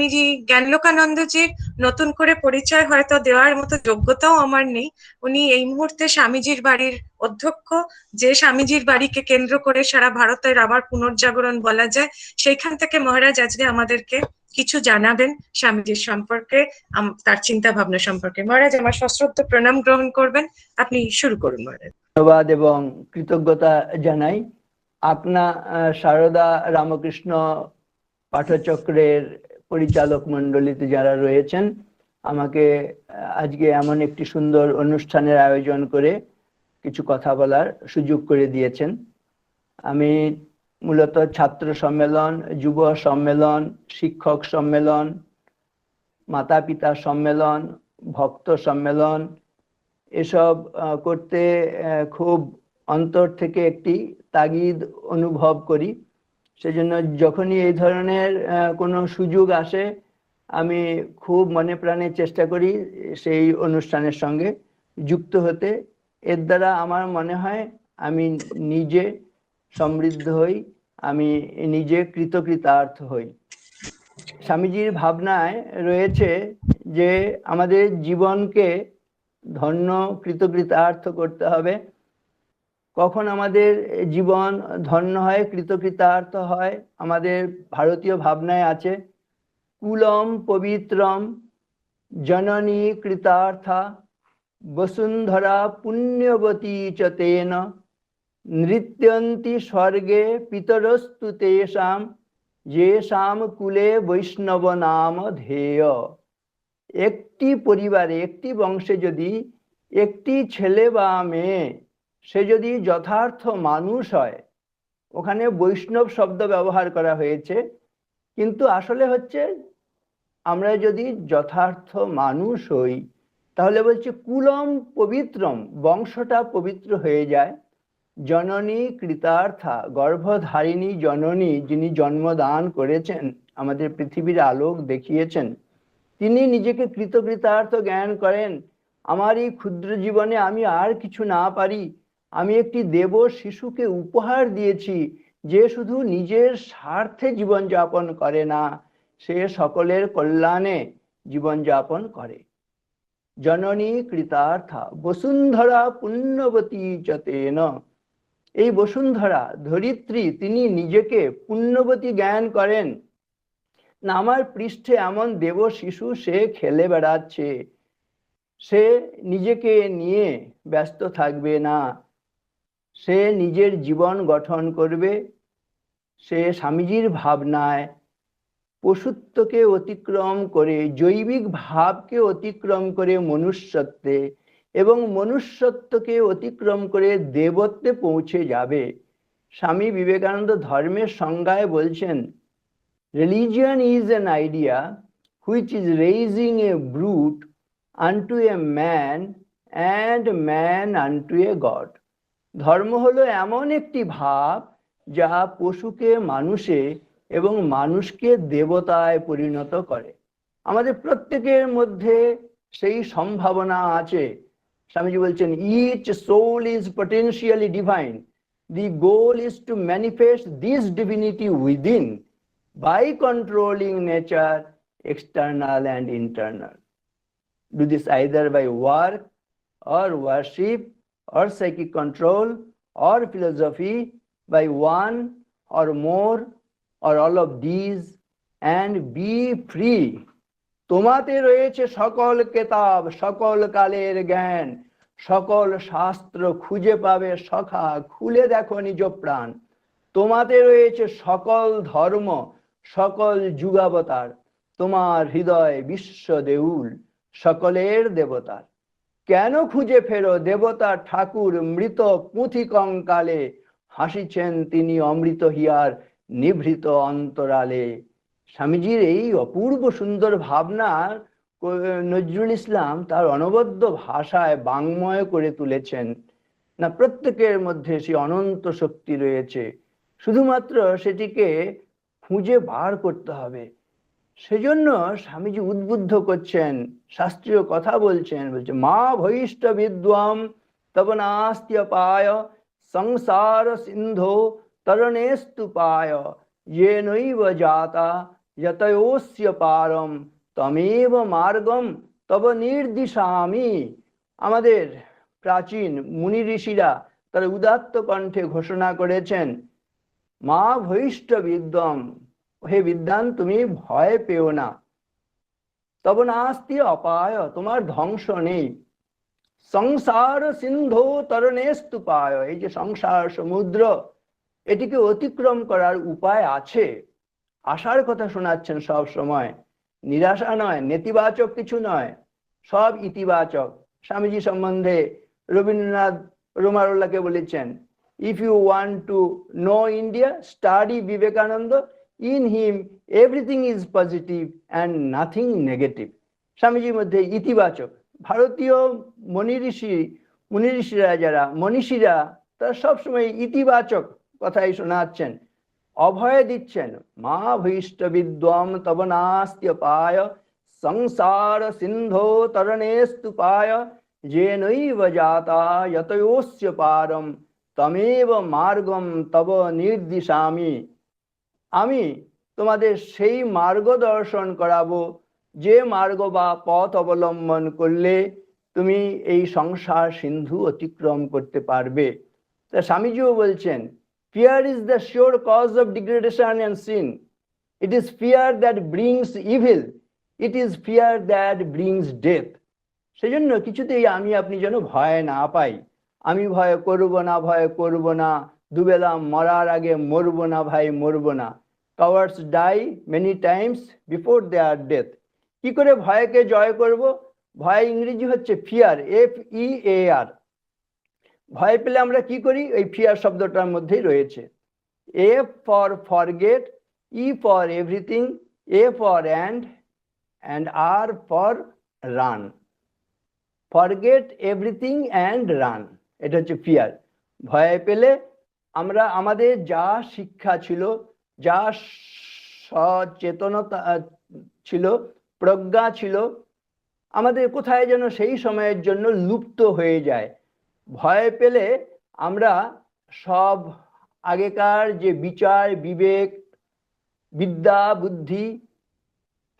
স্বামীজি জ্ঞানলোকানন্দজির নতুন করে পরিচয় হয়তো দেওয়ার মতো যোগ্যতাও আমার নেই। উনি এই মুহূর্তে স্বামীজির বাড়ির অধ্যক্ষ। যে স্বামীজির বাড়িকে কেন্দ্র করে সারা ভারতের আবার পুনর্জাগরণ বলা যায়, সেইখান থেকে মহারাজ আজকে আমাদেরকে কিছু জানাবেন স্বামীজির সম্পর্কে তার চিন্তা ভাবনা সম্পর্কে। মহারাজ, আমার সশ্রদ্ধ প্রণাম গ্রহণ করবেন। আপনি শুরু করুন, মহারাজ। ধন্যবাদ এবং কৃতজ্ঞতা জানাই। আপনা সারদা রামকৃষ্ণ পাঠচক্রের পরিচালক মণ্ডলীতে যারা রয়েছেন, আমাকে, আজকে এমন একটি সুন্দর অনুষ্ঠানের আয়োজন করে কিছু কথা বলার সুযোগ করে দিয়েছেন। আমি মূলত ছাত্র সম্মেলন, যুব সম্মেলন, শিক্ষক সম্মেলন মাতা পিতা সম্মেলন, ভক্ত সম্মেলন, এসব করতে খুব অন্তর থেকে একটি তাগিদ অনুভব করি। সেজন্য যখনই এই ধরনের কোনো সুযোগ আসে, আমি খুব মনে প্রাণে চেষ্টা করি সেই অনুষ্ঠানের সঙ্গে যুক্ত হতে। এর দ্বারা আমার মনে হয় আমি নিজে সমৃদ্ধ হই, আমি নিজে কৃতকৃতার্থ হই। স্বামীজির ভাবনায় রয়েছে যে আমাদের জীবনকে ধন্য, কৃতকৃতার্থ করতে হবে। কখন আমাদের জীবন ধন্য হয়, কৃতকৃতার্থ হয়, আমাদের ভারতীয় ভাবনায় আছে, কুলম পবিত্রম জননী কৃতার্থা বসুন্ধরা পুণ্যবতী চ তেন, নৃত্যন্তি স্বর্গে পিতরস্তু তেষাম, যেষাম কুলে বৈষ্ণব নাম ধেয়। একটি পরিবারে, একটি বংশে যদি একটি ছেলে বা মেয়ে সে যদি যথার্থ মানুষ হয়, ওখানে বৈষ্ণব শব্দ ব্যবহার করা হয়েছে, কিন্তু আসলে হচ্ছে আমরা যদি যথার্থ মানুষ হই, তাহলে বলছে কুলম পবিত্রম, বংশটা পবিত্র হয়ে যায়। জননী কৃতার্থা, গর্ভধারিণী জননী যিনি জন্মদান করেছেন, আমাদের পৃথিবীর আলোক দেখিয়েছেন, তিনি নিজেকে কৃতকৃতার্থ জ্ঞান করেন আমার এই ক্ষুদ্র জীবনে আমি আর কিছু না পারি আমি একটি দেব শিশুকে উপহার দিয়েছি যে শুধু নিজের স্বার্থে জীবনযাপন করে না, সে সকলের কল্যাণে জীবনযাপন করে। জননী কৃতার্থা, বসুন্ধরা পুণ্যবতী চতেন এই বসুন্ধরা ধরিত্রী, তিনি নিজেকে পুণ্যবতী জ্ঞান করেন। না আমার পৃষ্ঠে এমন দেব শিশু সে খেলে বেড়াচ্ছে। সে নিজেকে নিয়ে ব্যস্ত থাকবে না। সে নিজের জীবন গঠন করবে। সে স্বামীজির ভাবনায় পশুত্বকে অতিক্রম করে, জৈবিক ভাবকে অতিক্রম করে মনুষ্যত্বে এবং মনুষ্যত্বকে অতিক্রম করে দেবত্বে পৌঁছে যাবে। স্বামী বিবেকানন্দ ধর্মের সংজ্ঞায় বলছেন religion is an idea which is raising a brute unto a man and man unto a God ধর্ম হলো এমন একটি ভাব যা পশুকে, মানুষে এবং মানুষকে দেবতায় পরিণত করে। আমাদের প্রত্যেকের মধ্যে সেই সম্ভাবনা আছে। স্বামীজি বলছেন each soul is potentially divine the goal is to manifest this divinity within by controlling nature external and internal do this either by work or worship or psychic control or philosophy by one or more or all of these and be free তোমাতে রয়েছে সকল কেতাব, সকল কালের জ্ঞান, সকল শাস্ত্র খুঁজে পাবে সখা, খুলে দেখো নিজ প্রাণ। তোমাতে রয়েছে সকল ধর্ম, সকল যুগাবতার, তোমার হৃদয় বিশ্ব দেউল, সকলের দেবতার। কেন খুঁজে ফেরো দেবতা ঠাকুর মৃত পুঁথি কঙ্কালে হাসিছেন তিনি অমৃত হিয়ার নিভৃত অন্তরালে। স্বামীজির এই অপূর্ব সুন্দর ভাবনা নজরুল ইসলাম তার অনবদ্য ভাষায় বাংময় করে তুলেছেন। না, প্রত্যেকের মধ্যে সে অনন্ত শক্তি রয়েছে। শুধুমাত্র সেটিকে খুঁজে বার করতে হবে। সেজন্য স্বামীজি উদ্বুদ্ধ করছেন, শাস্ত্রীয় কথা বলছেন, বলছে, মা ভৈষ্ট বিদ্বাম, তব নাস্ত্যপায় সংসার সিন্ধো তরণেস্তু পায় ये নৈব জাতা যতয়োস্য পারম, তমেব মার্গম, তব নির্দিশামি। আমাদের প্রাচীন মুনি ঋষিরা তারা উদাত্ত কণ্ঠে ঘোষণা করেছেন, মা ভৈষ্ট বিদ্যম হে বিদ্যান তুমি ভয় পেও না। তব নাস্তি অপায়, তোমার ধ্বংস নেই। সংসার সিন্ধু তরণেস্তু পায়। এই যে সংসার সমুদ্র, এটিকে অতিক্রম করার উপায় আছে। আশার কথা শোনাচ্ছেন সব সময়। নিরাশা নয়, নেতিবাচক কিছু নয়, সব ইতিবাচক। স্বামীজি সম্বন্ধে রবীন্দ্রনাথ রোমারোল্লাকে বলেছেন if you want to know India study Vivekananda in him everything is positive and nothing negative স্বামীজির মধ্যে ইতিবাচক। ভারতীয় মনি ঋষি মুনি ঋষিরা যারা, মনীষীরা, তারা সবসময় ইতিবাচক কথাই শোনাচ্ছেন। অভয় দিচ্ছেন। মা ভীষ্ট বিদ্যম তব নাস্ত্যপায় সংসার সিন্ধো তরণেস্তুপায় যেনৈব জাতা যতয়োস্য পারম তমেব মার্গম তব নির্দিশামি। আমি তোমাদের সেই মার্গ দর্শন করাবো, যে মার্গ বা পথ অবলম্বন করলে তুমি এই সংসার সিন্ধু অতিক্রম করতে পারবে। তা স্বামীজিও বলছেন fear is the sure cause of degradation and sin it is fear that brings evil it is fear that brings death সেই জন্য কিছুতেই আমি আপনি যেন ভয় না পাই। আমি ভয় করব না, ভয় করব না। দুবেলা মরার আগে মরব না ভাই, মরব না। Cowards die many times before their death কি করে ভয়কে জয় করব? ভয় ইংরেজি হচ্ছে ফিয়ার এফ ই এ আর ভয় পেলে আমরা কি করি? এই ফিয়ার শব্দটার মধ্যেই রয়েছে। A for forget E for everything A for and and R for run forget everything and run এটা হচ্ছে ফিয়ার ভয় পেলে আমরা, আমাদের যা শিক্ষা ছিল যা সচেতনতা ছিল, প্রজ্ঞা ছিল, আমাদের কোথায় যেন সেই সময়ের জন্য লুপ্ত হয়ে যায়। ভয় পেলে আমরা সব আগেকার যে বিচার, বিবেক, বিদ্যা, বুদ্ধি,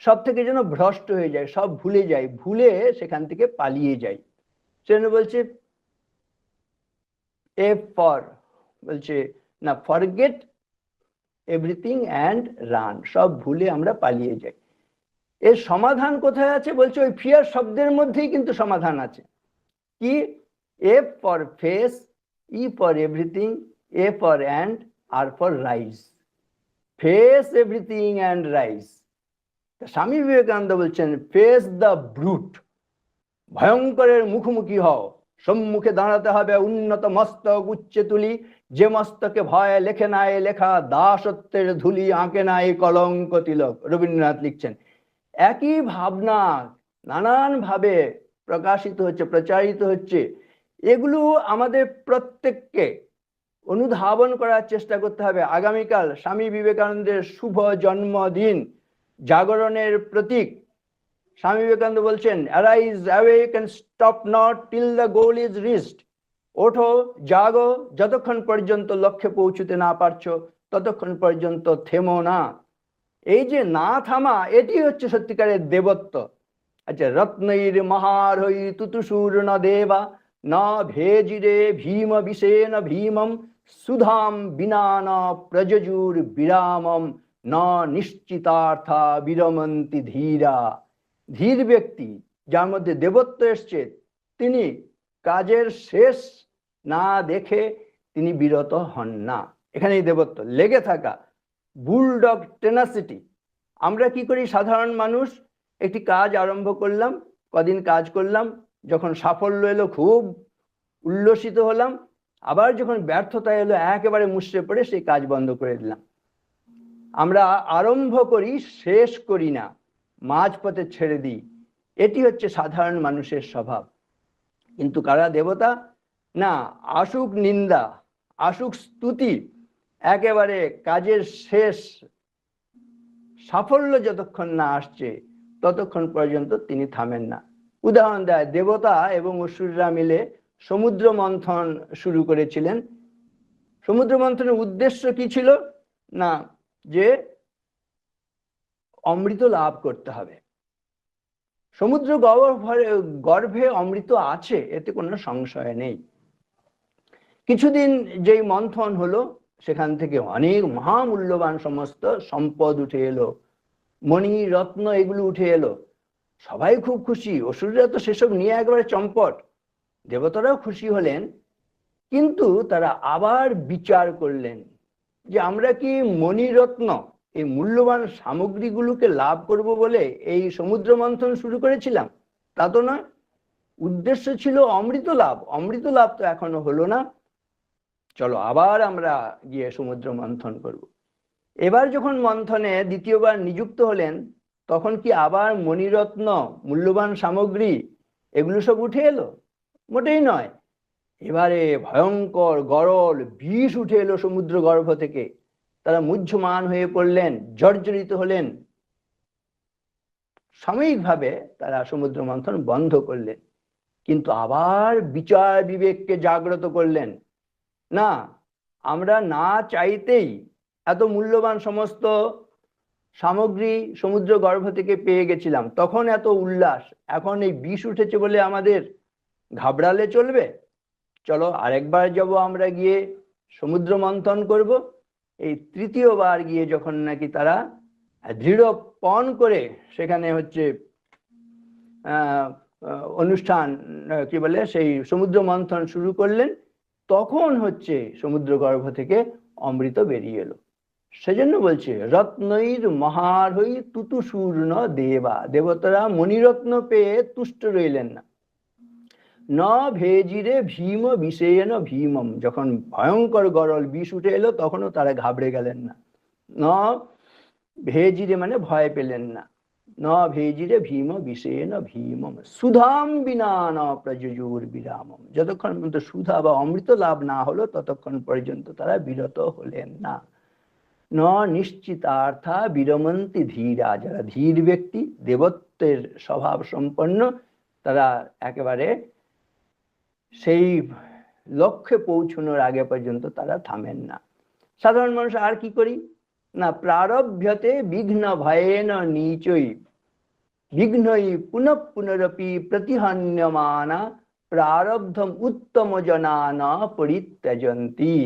সব থেকে যেন ভ্রষ্ট হয়ে যায়, সব ভুলে যায়, ভুলে সেখান থেকে পালিয়ে যায়। সেজন্য বলছে, এ ফর, বলছে, না ফরগেট এভরিথিং অ্যান্ড রান সব ভুলে আমরা পালিয়ে যাই। এর সমাধান কোথায় আছে? বলছে ওই ফিয়ার শব্দের মধ্যেই কিন্তু সমাধান আছে। কি? F for face E for everything A for and R for rise face everything and rise Swami Vivekananda বলছেন ফেস দ্য ব্রুট ভয়ঙ্করের মুখোমুখি হও। সম্মুখে দাঁড়াতে হবে উন্নত মস্তক, উচ্চে তুলি। যে মস্তকে ভয় লেখে নাই, লেখা দাসত্বের ধুলি আঁকে নাই কলঙ্ক তিলক। রবীন্দ্রনাথ লিখছেন, একই ভাবনা নানান ভাবে প্রকাশিত হচ্ছে, প্রচারিত হচ্ছে। এগুলো আমাদের প্রত্যেককে অনুধাবন করার চেষ্টা করতে হবে। আগামীকাল স্বামী বিবেকানন্দের শুভ জন্মদিন। জাগরণের প্রতীক স্বামী বিবেকানন্দ বলছেন arise awake and stop not till the goal is reached ওঠো, জাগো, যতক্ষণ পর্যন্ত লক্ষ্যে পৌঁছতে না পারছ, ততক্ষণ পর্যন্ত থেমো না। এই যে না থামা, এটি হচ্ছে সত্যিকারের দেবত্ব। আচ্ছা রত্নৈর মহারৈ তুতুসূর ন দেবা, ন ভেজিরে ভীম বিশেন ভীমম, সুধাম বিনা ন প্রযজুর বিরামম, ন নিশ্চিতার্থা বিরমন্তি ধীরা। ধীর ব্যক্তি, যার মধ্যে দেবত্ব এসছে, তিনি কাজের শেষ না দেখে তিনি বিরত হন না। এখানেই দেবত্ব। লেগে থাকা বুলডগ টেনাসিটি। আমরা কি করি? সাধারণ মানুষ, একটি কাজ আরম্ভ করলাম, কদিন কাজ করলাম, যখন সাফল্য এলো, খুব উল্লসিত হলাম, আবার যখন ব্যর্থতা এলো, একেবারে মুষড়ে পড়ে, সেই কাজ বন্ধ করে দিলাম। আমরা আরম্ভ করি, শেষ করি না। মাঝপথে ছেড়ে দিই। এটি হচ্ছে সাধারণ মানুষের স্বভাব। কিন্তু কারা দেবতা? না, আসুক নিন্দা, আসুক স্তুতি, একেবারে কাজের শেষ সাফল্য যতক্ষণ না আসছে, ততক্ষণ পর্যন্ত তিনি থামেন না। উদাহরণ দেয়, দেবতা এবং অসুররা মিলে সমুদ্র মন্থন শুরু করেছিলেন। সমুদ্র মন্থনের উদ্দেশ্য কি ছিল? না, যে অমৃত লাভ করতে হবে। সমুদ্র গর্ভে অমৃত আছে, এতে কোনো সংশয় নেই। কিছুদিন যেই মন্থন হলো, সেখান থেকে অনেক মহামূল্যবান সমস্ত সম্পদ উঠে এলো। মণি, রত্ন এগুলো উঠে এলো। সবাই খুব খুশি, অসুররা তো সেসব নিয়ে একবারে চম্পট। দেবতারাও খুশি হলেন, কিন্তু তারা আবার বিচার করলেন যে আমরা কি মণিরত্ন এই মূল্যবান সামগ্রীগুলোকে লাভ করব বলে এই সমুদ্র মন্থন শুরু করেছিলাম। তা তো নয়। উদ্দেশ্য ছিল অমৃত লাভ। অমৃত লাভ তো এখনও হলো না। চলো আবার আমরা গিয়ে সমুদ্র মন্থন করব। এবার যখন মন্থনে দ্বিতীয়বার নিযুক্ত হলেন, তখন কি আবার মণিরত্ন, মূল্যবান সামগ্রী, এগুলো সব উঠে এলো? মোটেই নয়। এবারে ভয়ঙ্কর গরল, বিষ উঠে এলো সমুদ্র গর্ভ থেকে। তারা মুহ্যমান হয়ে পড়লেন, জর্জরিত হলেন। সাময়িকভাবে তারা সমুদ্র মন্থন বন্ধ করলেন, কিন্তু আবার বিচার বিবেককে জাগ্রত করলেন। না, আমরা না চাইতেই এত মূল্যবান সমস্ত সামগ্রী সমুদ্র গর্ভ থেকে পেয়ে গেছিলাম। তখন এত উল্লাস, এখন এই বিষ উঠেছে বলে আমাদের ঘাবড়ালে চলবে? চলো আরেকবার যাব আমরা গিয়ে সমুদ্র মন্থন করব। এই তৃতীয়বার গিয়ে যখন নাকি তারা দৃঢ় পণ করে সেখানে হচ্ছে অনুষ্ঠান কি বলে, সেই সমুদ্র মন্থন শুরু করলেন, তখন হচ্ছে সমুদ্র গর্ভ থেকে অমৃত বেরিয়ে এলো। সেজন্য বলছে, রত্নৈর মহার হই তুতু সূর্ণ দেবা, দেবতারা মণিরত্ন পেয়ে তুষ্ট রইলেন না। ন ভেজিরে ভীম বিষেন ভীমম। যখন ভয়ঙ্কর গরল বিষ উঠে এলো, তখনও তারা ঘাবড়ে গেলেন না। ন ভেজিরে মানে ভয় পেলেন না। ন ভেজিরে ভীম বিষেন ভীমম। সুধাম বিনা ন প্রযোজুর বিরামম। যতক্ষণ পর্যন্ত সুধা বা অমৃত লাভ না হলো, ততক্ষণ পর্যন্ত তারা বিরত হলেন না। ন নিশ্চিতার্থা বিরমন্তি ধীরা। যারা ধীর ব্যক্তি, দেবত্বের স্বভাব সম্পন্ন, তারা একেবারে সেই লক্ষ্যে পৌঁছানোর আগে পর্যন্ত তারা থামেন না। সাধারণ মানুষ আর কি করি? না প্রারভ্যতে বিঘ্ন ভয়েন নিচই, বিঘ্নই পুনঃ পুনরপি প্রতিহন্যমানা, প্রারব্ধম উত্তম জনানা পরিত্যজন্তি।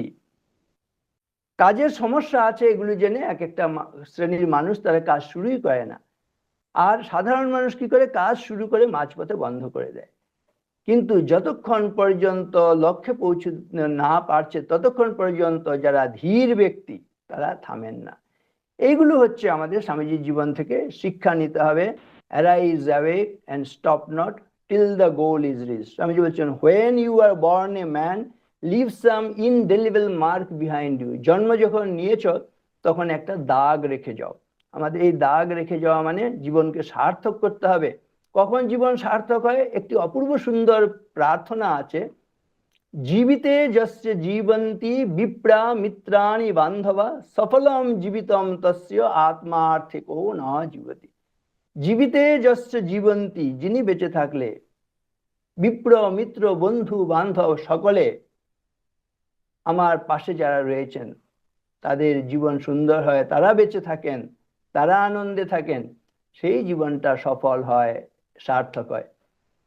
কাজের সমস্যা আছে এগুলো জেনে এক একটা শ্রেণির মানুষ তারা কাজ শুরুই করে না। আর সাধারণ মানুষ কি করে? কাজ শুরু করে মাঝপথে বন্ধ করে দেয়। কিন্তু যতক্ষণ পর্যন্ত লক্ষ্যে পৌঁছ না পারছে, ততক্ষণ পর্যন্ত যারা ধীর ব্যক্তি, তারা থামেন না। এইগুলো হচ্ছে আমাদের স্বামীজির জীবন থেকে শিক্ষা নিতে হবে। Arise awake and stop not till the goal is reach Swamiji বলছেন when you are born a man live some indelible mark behind you জন্ম যখন নিয়েছ, তখন একটা দাগ রেখে যাও। আমাদের এই দাগ রেখে যাওয়া মানে জীবনকে সার্থক করতে হবে। কখন জীবন সার্থক হয়? একটি অপূর্ব সুন্দর প্রার্থনা আছে। জীবিতে যস্য জীবন্তি বিপ্রা মিত্রাণি বান্ধবা সফলম জীবিতম তস্য আত্মার্থিকো না জীবতি। জীবিতে যস্য জীবন্তি যিনি বেঁচে থাকলে, বিপ্র মিত্র বন্ধু বান্ধব সকলে, আমার পাশে যারা রয়েছেন, তাদের জীবন সুন্দর হয়, তারা বেঁচে থাকেন, তারা আনন্দে থাকেন, সেই জীবনটা সফল হয়। সার্থক হয়।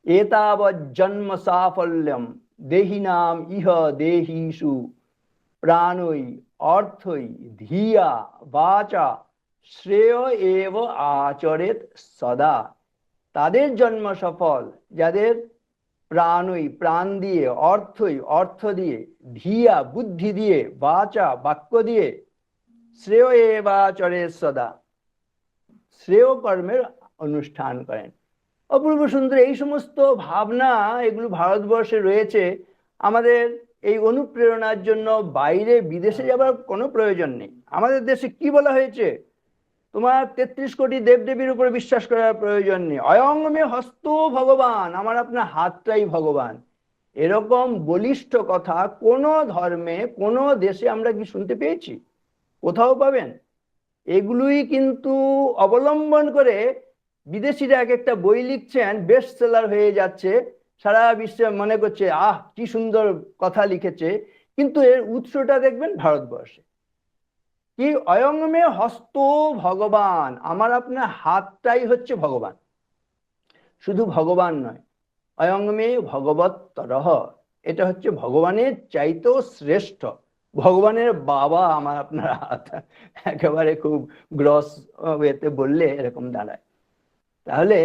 এতাবৎ জন্ম সাফল্যম, দেহিনাম ইহ দেহিষু প্রাণই অর্থই ধিয়া বাচা, শ্রেয় এব আচরেত সদা। তাদের জন্ম সফল, যাদের প্রাণই প্রাণ দিয়ে অর্থই অর্থ দিয়ে, ধিয়া বুদ্ধি দিয়ে, বাচা বাক্য দিয়ে, শ্রেয় এবাচরে সদা। শ্রেয় কর্মের অনুষ্ঠান করেন। অপূর্ব সুন্দর এই সমস্ত ভাবনা এগুলো ভারতবর্ষে রয়েছে। আমাদের এই অনুপ্রেরণার জন্য বাইরে বিদেশে যাবার কোনো প্রয়োজন নেই। আমাদের দেশে কি বলা হয়েছে? তোমার তেত্রিশ কোটি দেবদেবীর উপর বিশ্বাস করার প্রয়োজন নেই। অয়ঙ্গমে হস্ত ভগবান, আমার আপনার হাতটাই ভগবান। এরকম বলিষ্ঠ কথা কোনো ধর্মে, কোনো দেশে আমরা কি শুনতে পেয়েছি? কোথাও পাবেন? এগুলোই কিন্তু অবলম্বন করে বিদেশিরা এক একটা বই লিখছেন বেস্ট সেলার হয়ে যাচ্ছে, সারা বিশ্বে মনে করছে, আহ, কি সুন্দর কথা লিখেছে। কিন্তু এর উৎসটা দেখবেন ভারতবর্ষে। কি অয়ংমে হস্ত ভগবান, আমার আপনার হাতটাই হচ্ছে ভগবান। শুধু ভগবান নয়, অয়ংমে ভগবত তরহ এটা হচ্ছে ভগবানের চাইতেও শ্রেষ্ঠ। ভগবানের বাবা আমার আপনার হাত, একেবারে খুব গ্রস ওয়েতে বললে এরকম দাঁড়ায়। তাহলে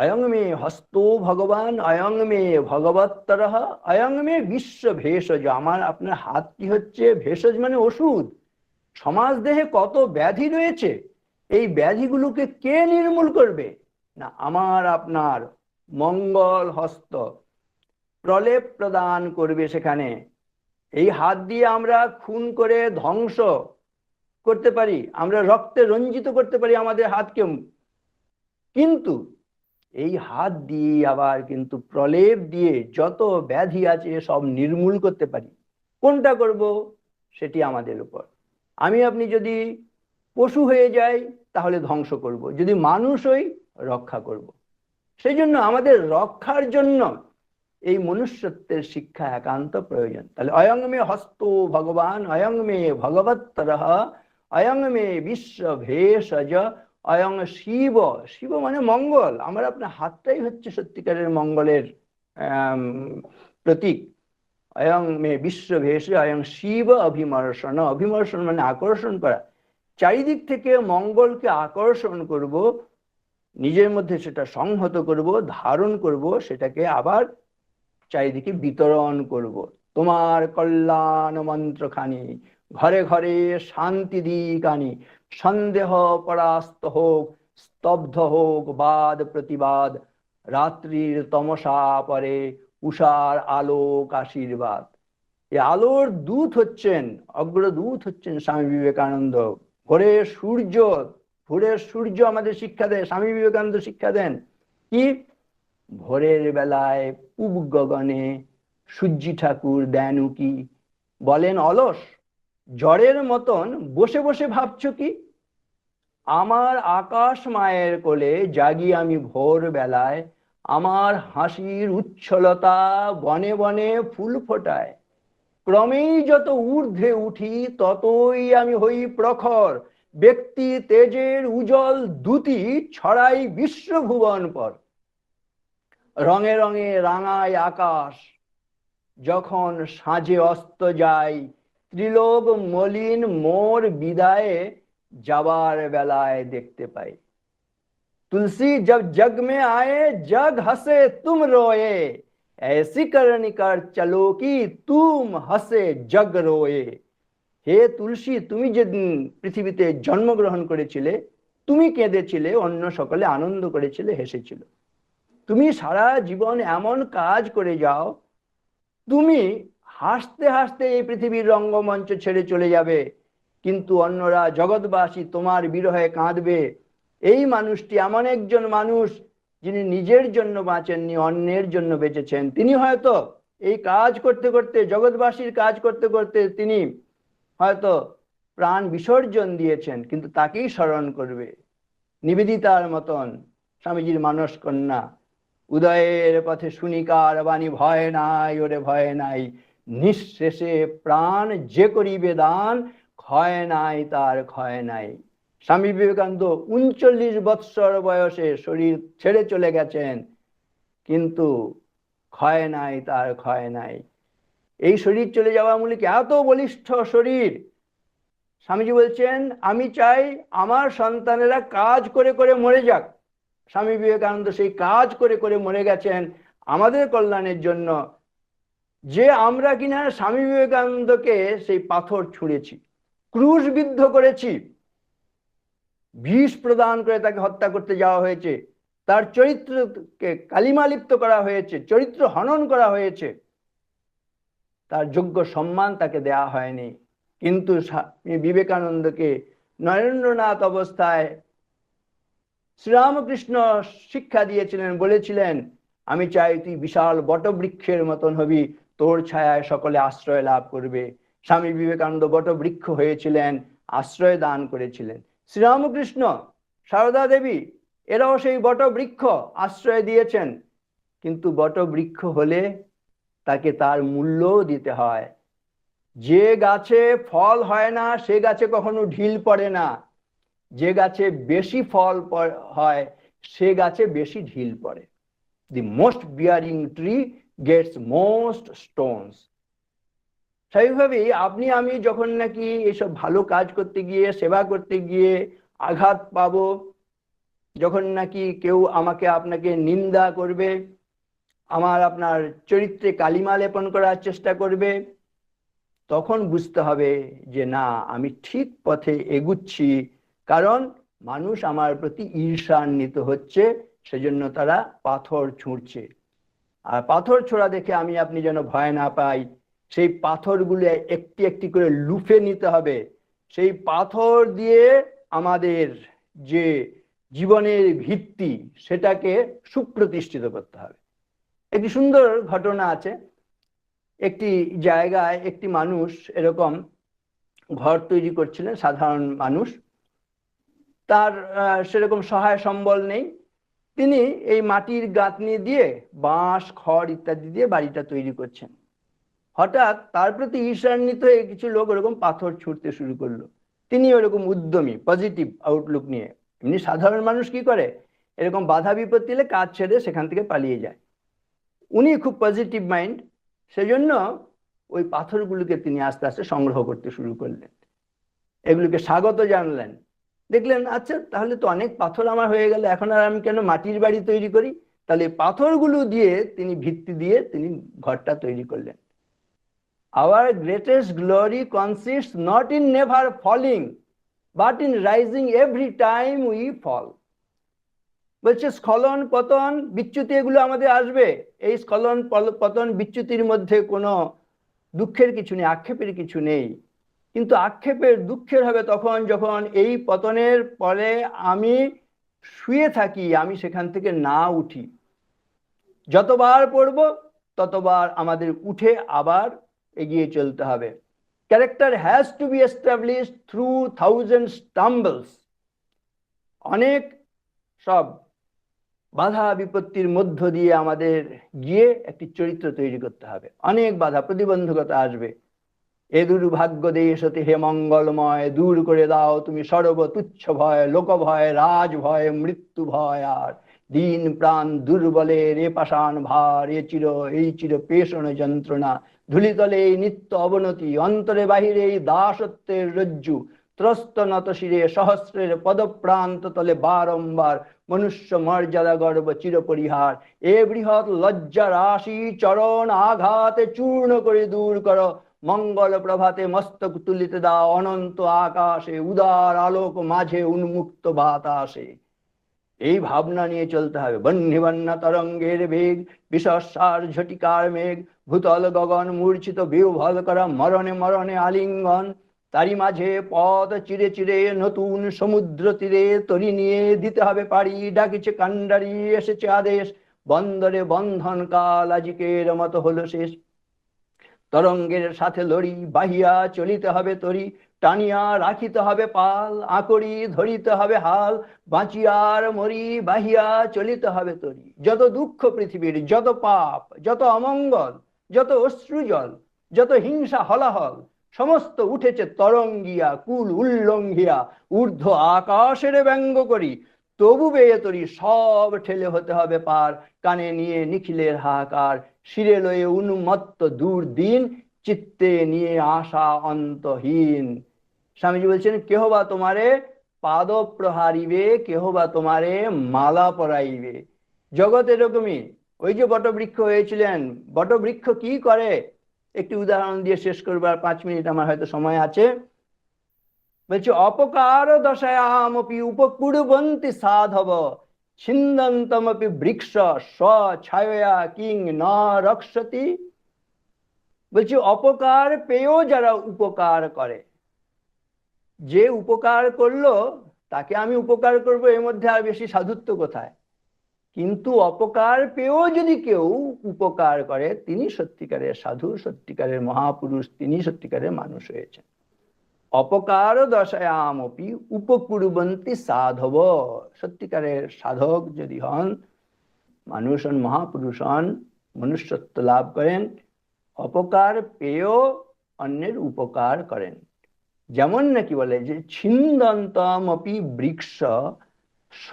অয়ং মে হস্ত ভগবান, অয়ং মে ভগবত্তর, অয়ং মে বিশ্ব ভেষজ আমার, আপনার হাত কি হচ্ছে? ভেষজ মানে ওষুধ। সমাজ দেহে কত ব্যাধি রয়েছে, এই ব্যাধিগুলোকে কে নির্মূল করবে? না, আমার, আপনার মঙ্গল হস্ত। প্রলেপ প্রদান করবে সেখানে। এই হাত দিয়ে আমরা খুন করে ধ্বংস করতে পারি, আমরা রক্তে রঞ্জিত করতে পারি আমাদের হাতকে। কিন্তু এই হাত দিয়ে আবার কিন্তু প্রলেপ দিয়ে যত ব্যাধি আছে সব নির্মূল করতে পারি। কোনটা করব? সেটি আমাদের উপর। আমি আপনি যদি পশু হয়ে যাই, তাহলে ধ্বংস করব। যদি মানুষ হই, রক্ষা করব। সেই জন্য আমাদের রক্ষার জন্য এই মনুষ্যত্বের শিক্ষা একান্ত প্রয়োজন। তাহলে অয়ং মে হস্ত ভগবান, অয়ং মে ভগবত্তর, অয়ং মে বিশ্ব ভেষজ অয়ং শিব। শিব মানে মঙ্গল। আমার আপনার হাতটাই হচ্ছে সত্যিকারের মঙ্গলের প্রতীক। অয়ং মে বিশ্ব ভেষ অয়ং শিব অভিমর্ষণ। অভিমর্শন মানে আকর্ষণ করা। চারিদিক থেকে মঙ্গলকে আকর্ষণ করব, নিজের মধ্যে সেটা সংহত করব, ধারণ করব, সেটাকে আবার চারিদিকে বিতরণ করব। তোমার কল্যাণ মন্ত্রখানি, ঘরে ঘরে শান্তি দিকানি সন্দেহ পরাস্ত হোক, স্তব্ধ হোক, বাদ প্রতিবাদ। রাত্রির তমসা পরে উষার আলোক আশীর্বাদ। এই আলোর দূত হচ্ছেন, অগ্রদূত হচ্ছেন স্বামী বিবেকানন্দ। ভোরের সূর্য ভোরের সূর্য আমাদের শিক্ষা দেয়, স্বামী বিবেকানন্দ শিক্ষা দেন। কি? ভোরের বেলায় পূব গগনে সূর্যি ঠাকুর দেন উকি। বলেন অলস জ্বরের মতন বসে বসে ভাবছ কি? আমার আকাশ মায়ের কোলে জাগি আমি ভোর বেলায় আমার হাসির উচ্ছলতা বনে বনে ফুল ফোটায়। ক্রমেই যত ঊর্ধ্বে উঠি ততই আমি হই প্রখর। ব্যক্তি তেজের উজ্জ্বল দ্যুতি ছড়াই বিশ্বভুবন পর। রঙে রঙে রাঙায় আকাশ, যখন সাঁঝে অস্ত যায় ত্রিলোক মলিন মোর বিদায়ে যাবার বেলায় দেখতে পাই तुलसी जब जग में आए जग हंसे तुम रोए ऐसी करनी कर चलो कि तुम हंसे जग रोए হে তুলসী তুমি যেদিন পৃথিবীতে জন্মগ্রহণ করেছিলে তুমি কেঁদেছিলে অন্য সকলে আনন্দ করেছিলে হেসেছিল তুমি সারা জীবন এমন কাজ করে যাও তুমি হাসতে হাসতে এই পৃথিবীর রঙ্গমঞ্চ ছেড়ে চলে যাবে। কিন্তু অন্যরা জগৎবাসী তোমার বিরহে কাঁদবে। এই মানুষটি এমন একজন মানুষ যিনি নিজের জন্য বাঁচেননি, অন্যের জন্য বেঁচেছেন। তিনি হয়তো এই কাজ করতে করতে, জগৎবাসীর কাজ করতে করতে তিনি হয়তো প্রাণ বিসর্জন দিয়েছেন, কিন্তু তাকেই স্মরণ করবে। নিবেদিতার মতন স্বামীজির মানস কন্যা। উদয়ের পথে শুনিকার বাণী, ভয় নাই ওরে, ভয় নাই। নিঃশেষে প্রাণ যে করিবে দান, ক্ষয় নাই, তার ক্ষয় নাই। স্বামী বিবেকানন্দ উনচল্লিশ বৎসর বয়সে শরীর ছেড়ে চলে গেছেন, কিন্তু ক্ষয় নাই, তার ক্ষয় নাই। এই শরীর চলে যাওয়া মূলিক এত বলিষ্ঠ শরীর। স্বামীজি বলছেন, আমি চাই আমার সন্তানেরা কাজ করে করে মরে যাক। স্বামী বিবেকানন্দ সেই কাজ করে করে মরে গেছেন। আমাদের কল্যাণের জন্য যে আমরা কিনা স্বামী বিবেকানন্দকে সেই পাথর ছুঁড়েছি ক্রুশবিদ্ধ করেছি, বিষ প্রদান করে তাকে হত্যা করতে যাওয়া হয়েছে, তার চরিত্রকে কালিমালিপ্ত করা হয়েছে, চরিত্র হনন করা হয়েছে, তার যোগ্য সম্মান তাকে দেয়া হয়নি। কিন্তু বিবেকানন্দকে নরেন্দ্রনাথ অবস্থায় শ্রীরামকৃষ্ণ শিক্ষা দিয়েছিলেন, বলেছিলেন, আমি চাই তুই বিশাল বটবৃক্ষের মতন হবি তোর ছায়ায় সকলে আশ্রয় লাভ করবে। স্বামী বিবেকানন্দ বটবৃক্ষ হয়েছিলেন, আশ্রয় দান করেছিলেন। শ্রীরামকৃষ্ণ সারদা দেবী, এরাও সেই বটবৃক্ষ আশ্রয় দিয়েছেন। কিন্তু বটবৃক্ষ হলে তাকে তার মূল্যও দিতে হয়। যে গাছে ফল হয় না, সে গাছে কখনো ঢিল পড়ে না। যে গাছে বেশি ফল হয়, সে গাছে বেশি ঢিল পড়ে। The most bearing tree gets most stones স্বাভাবিকভাবেই আপনি, আমি যখন নাকি এসব ভালো কাজ করতে গিয়ে, সেবা করতে গিয়ে আঘাত পাব, যখন নাকি কেউ আমাকে, আপনাকে নিন্দা করবে, আমার আপনার চরিত্রে কালিমা লেপন করার চেষ্টা করবে, তখন বুঝতে হবে যে না, আমি ঠিক পথে এগুচ্ছি। কারণ মানুষ আমার প্রতি ঈর্ষান্বিত হচ্ছে, সেজন্য তারা পাথর ছুঁড়ছে। আর পাথর ছোড়া দেখে আমি আপনি যেন ভয় না পাই, সেই পাথরগুলো একটি একটি করে লুফে নিতে হবে। সেই পাথর দিয়ে আমাদের যে জীবনের ভিত্তি, সেটাকে সুপ্রতিষ্ঠিত করতে হবে। একটি সুন্দর ঘটনা আছে। একটি জায়গায় একটি মানুষ এরকম ঘর তৈরি করছিলেন, সাধারণ মানুষ। তার সেরকম সহায় সম্বল নেই। তিনি এই মাটির গাঁথনি দিয়ে বাঁশ, খড় ইত্যাদি দিয়ে বাড়িটা তৈরি করছেন। হঠাৎ তার প্রতি ঈর্ষান্বিত হয়ে কিছু লোক ওরকম পাথর ছুঁড়তে শুরু করল। তিনি ওরকম উদ্যমী পজিটিভ আউটলুক নিয়ে। এমনি সাধারণ মানুষ কি করে? এরকম বাধা বিপত্তি এলে কাজ ছেড়ে সেখান থেকে পালিয়ে যায়। উনি খুব পজিটিভ মাইন্ড সেজন্য ওই পাথরগুলোকে তিনি আস্তে আস্তে সংগ্রহ করতে শুরু করলেন। এগুলোকে স্বাগত জানলেন। দেখলেন আচ্ছা তাহলে তো অনেক পাথর আমার হয়ে গেল, এখন আর আমি কেন মাটির বাড়ি তৈরি করি? তাহলে পাথরগুলো দিয়ে তিনি ভিত্তি দিয়ে তিনি ঘরটা তৈরি করলেন। Our greatest glory consist not in never falling but in rising every time we fall বলছে, স্খলন, পতন, বিচ্যুতি, এগুলো আমাদের আসবে। এই স্খলন পতন, বিচ্যুতির মধ্যে কোনো দুঃখের কিছু নেই, আক্ষেপের কিছু নেই। কিন্তু আক্ষেপের দুঃখের হবে তখন যখন এই পতনের পরে আমি শুয়ে থাকি, আমি সেখান থেকে না উঠি। যতবার পড়ব, ততবার আমাদের উঠে আবার এগিয়ে চলতে হবে। Character has to be establish through thousand stumbles. অনেক সব বাধা বিপত্তির মধ্য দিয়ে আমাদের গিয়ে একটি চরিত্র তৈরি করতে হবে। অনেক বাধা, প্রতিবন্ধকতা আসবে। এ দুর্ভাগ্য দেশ হতে হে মঙ্গলময়, দূর করে দাও তুমি সর্ব তুচ্ছ ভয় লোক ভয় রাজ ভয় মৃত্যু ভয় আর। দিন প্রাণ দুর্বলে রে পাষাণ ভার, এ চির, এই চির পেষণ যন্ত্রণা। ধুলিতলে এই নিত্য অবনতি, অন্তরে বাহিরে এই দাসত্বের রজ্জু। ত্রস্ত নত শিরে সহস্রের পদপ্রান্ত তলে বারম্বার মনুষ্য মর্যাদা গর্ব চিরপরিহার এ বৃহৎ লজ্জা রাশি চরণ আঘাতে চূর্ণ করে দূর করো। মঙ্গল প্রভাতে মস্তক তুলিতে দাও, অনন্ত আকাশে উদার আলোক মাঝে উন্মুক্ত বাতাসে। এই ভাবনা নিয়ে চলতে হবে। বন্যি বন্যা তরঙ্গের বেগ বিশ্বসার ঝটিকার মেঘ, ভূতল গগন মূর্ছিত বিহ্বল করা মরণে মরণে আলিঙ্গন, তারই মাঝে পথ চিরে চিরে নতুন সমুদ্র তীরে তরি নিয়ে দিতে হবে পাড়ি, ডাকিছে কান্ডারি এসেছে আদেশ, বন্দরে বন্ধন কাল, আজিকের মতো হলো শেষ। তরঙ্গের সাথে লড়ি, বাহিয়া চলিতে হবে তরি, টানিয়া রাখিতে হবে পাল, আকড়ি ধরিতে হবে হাল বাঁচিয়ার মরি, বাহিয়া চলিতে হবে তরি। যত দুঃখ পৃথিবীর, যত পাপ, যত অমঙ্গল, যত অশ্রুজল, যত হিংসা হলাহল, সমস্ত উঠেছে তরঙ্গিয়া, কুল উল্লঙ্ঘিয়া, ঊর্ধ্ব আকাশের ব্যঙ্গ করি। তবু বেয়ে তরি সব ঠেলে হতে হবে পার, কানে নিয়ে নিখিলের হাহাকার শিরে লয়ে উন্মত্ত দূর দিন, চিত্তে নিয়ে আশা অন্তহীন। স্বামীজি বলছেন, কেহ বা তোমারে পাদ প্রহারিবে, কেহ বা তোমারে মালা পরাইবে। জগৎ এরকমই। ওই যে বটবৃক্ষ হয়েছিলেন, বটবৃক্ষ কি করে? একটি উদাহরণ দিয়ে শেষ করবার পাঁচ মিনিট আমার হয়তো সময় আছে। বলছে, অপকার দশায় দশায়ামপি উপকুড়বন্তি সাধব ছিন্দন্তমপি বৃক্ষ স্বছায়া কিং ন রক্ষতি বলছি অপকার পেয়েও যারা উপকার করে যে উপকার করল তাকে আমি উপকার করব এর মধ্যে আর বেশি সাধুত্ব কোথায় কিন্তু অপকার পেয়েও যদি কেউ উপকার করে তিনি সত্যিকারের সাধু সত্যিকারের মহাপুরুষ তিনি সত্যিকারের মানুষ হয়েছেন অপকার দশায়ামপি উপকুরবন্তি সাধব। সত্যিকারের সাধক যদি হন মানুষ হন মহাপুরুষ হন মনুষ্যত্ব লাভ করেন, অপকার পেয়েও অন্যের উপকার করেন। যেমন নাকি বলে যে ছিন্দন্তমপি বৃক্ষ স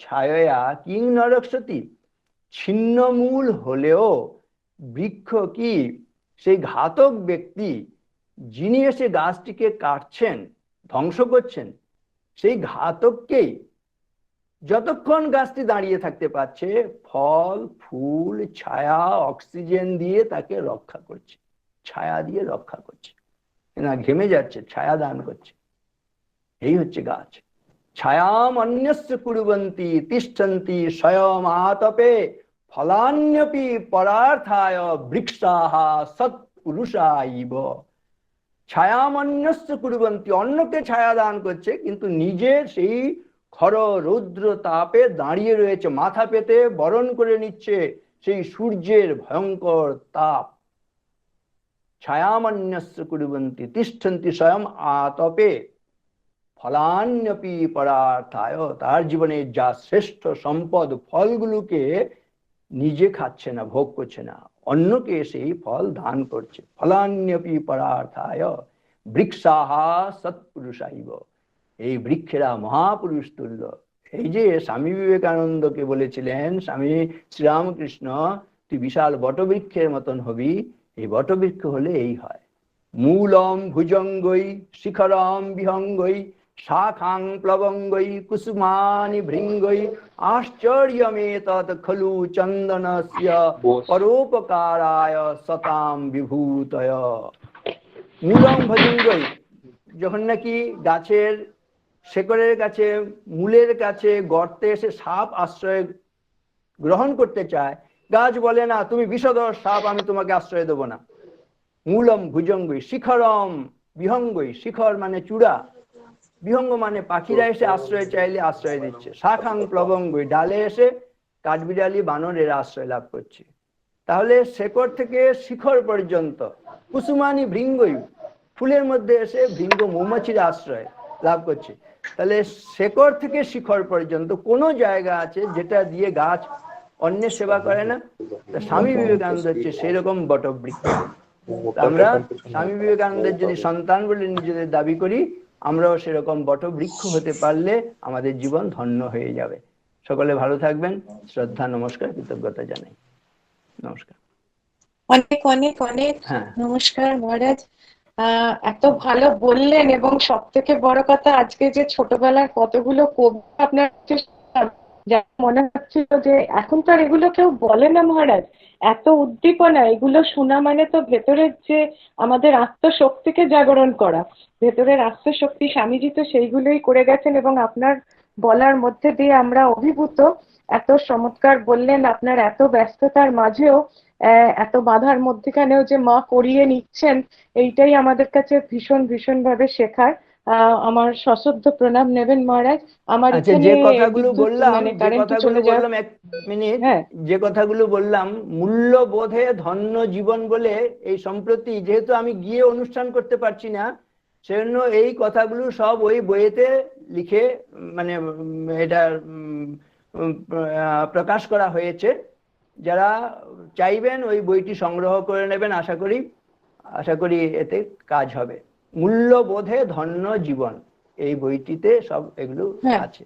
ছায়া কিং নরক্ষতি ছিন্নমূল হলেও বৃক্ষ কি? সেই ঘাতক ব্যক্তি যিনি এসে গাছটিকে কাটছেন, ধ্বংস করছেন, সেই ঘাতককেই যতক্ষণ গাছটি দাঁড়িয়ে থাকতে পারছে, ফল, ফুল, ছায়া, অক্সিজেন দিয়ে তাকে রক্ষা করছে। ছায়া দিয়ে রক্ষা করছে। না, ঘেমে যাচ্ছে, ছায়া দান করছে। এই হচ্ছে গাছ। ছায়াম অন্যস্য কুরবন্তি, তিষ্ঠন্তি স্বয়ং আতপে, ফলান্যপি পরার্থায় বৃক্ষাহা সৎপুরুষা ইব ছায়ামন্যস্য কুরবন্তি অন্যকে ছায়া দান করছে, কিন্তু নিজে সেই খর রৌদ্র তাপে দাঁড়িয়ে রয়েছে, মাথা পেতে বরণ করে নিচ্ছে সেই সূর্যের ভয়ঙ্কর তাপ। ছায়ামন্যস্য কুরবন্তি, তিষ্ঠন্তি স্বয়ং আতপে, ফলান্যপি পরার্থায় তার জীবনে যা শ্রেষ্ঠ সম্পদ, ফলগুলোকে নিজে খাচ্ছে না, ভোগ করছে না। অন্যকে সেই ফল দান করছে। ফলান্যপি পরার্থায় বৃক্ষাহা সৎপুরুষাইব। এই বৃক্ষেরা মহাপুরুষ তুল্য। এই যে স্বামী বিবেকানন্দকে বলেছিলেন, স্বামী শ্রীরামকৃষ্ণ, তুই বিশাল বটবৃক্ষের মতন হবি। এই বটবৃক্ষ হলে এই হয়। মূলম ভুজঙ্গই শিখরম বিহঙ্গই শাখাং প্লবঙ্গই কুসুমানি ভৃঙ্গই আশ্চর্যমেতৎ খলু চন্দনস্য পরোপকারায় সতাম বিভূতয় মূলম ভজঙ্গই যখন নাকি গাছের শেকড়ের কাছে মূলের কাছে গর্তে এসে সাপ আশ্রয় গ্রহণ করতে চায়। গাছ বলে না তুমি বিষধর সাপ আমি তোমাকে আশ্রয় দেবো না। মূলম ভুজঙ্গই শিখরম বিহঙ্গই শিখর মানে চূড়া। বিহঙ্গ মানে পাখিরা এসে আশ্রয় চাইলে আশ্রয় দিচ্ছে। শাখাং প্লবঙ্গই ডালে এসে কাঠবিড়ালি বানর এরা আশ্রয় লাভ করছে। তাহলে শেকড় থেকে শিখর পর্যন্ত কুসুমানি ভৃঙ্গই ফুলের মধ্যে এসে ভৃঙ্গ মৌমাছির আশ্রয় লাভ করছে। তাহলে শেকড় থেকে শিখর পর্যন্ত কোনো জায়গা আছে যেটা দিয়ে গাছ অন্যের সেবা করে না? তা স্বামী বিবেকানন্দ হচ্ছে সেরকম বটবৃক্ষ। আমরা স্বামী বিবেকানন্দের যদি সন্তান বলে নিজেদের দাবি করি আমরাও সেরকম বটবৃক্ষ হতে পারলে আমাদের জীবন ধন্য হয়ে যাবে। সকলে ভালো থাকবেন শ্রদ্ধা নমস্কার কৃতজ্ঞতা জানাই। নমস্কার। অনেক অনেক অনেক হ্যাঁ। নমস্কার মহারাজ। আহ এত ভালো বললেন এবং সব থেকে বড় কথা আজকে যে ছোটবেলার কতগুলো কবি আপনার যা মনে হচ্ছিল যে এখন তো আর এগুলো কেউ বলে না মহারাজ। এত উদ্দীপনা, এগুলো শোনা মানে তো ভেতরের যে আমাদের আত্মশক্তিকে জাগরণ করা। ভেতরের আত্মশক্তি স্বামীজি তো সেইগুলোই করে গেছেন এবং আপনার বলার মধ্যে দিয়ে আমরা অভিভূত। এত চমৎকার বললেন, আপনার এত ব্যস্ততার মাঝেও এত বাধার মধ্যেখানেও যে মা করিয়ে নিচ্ছেন, এইটাই আমাদের কাছে ভীষণ ভীষণ ভাবে শেখার। আমার সশ্রদ্ধ প্রণাম নেবেন মহারাজ। আমার আচ্ছা যে কথাগুলো বললাম মানে যে কথাগুলো বললাম এক মিনিট হ্যাঁ। যে কথাগুলো বললাম মূল্যবোধে ধন্য জীবন বলে এই সম্প্রতি যেহেতু আমি গিয়ে অনুষ্ঠান করতে পারছি না সেজন্য এই কথাগুলো সব ওই বইয়েতে লিখে মানে এটা প্রকাশ করা হয়েছে। যারা চাইবেন ওই বইটি সংগ্রহ করে নেবেন আশা করি আশা করি এতে কাজ হবে। মূল্যবোধে ধন্য জীবন এই বইটিতে সব এগুলো হ্যাঁ। আছে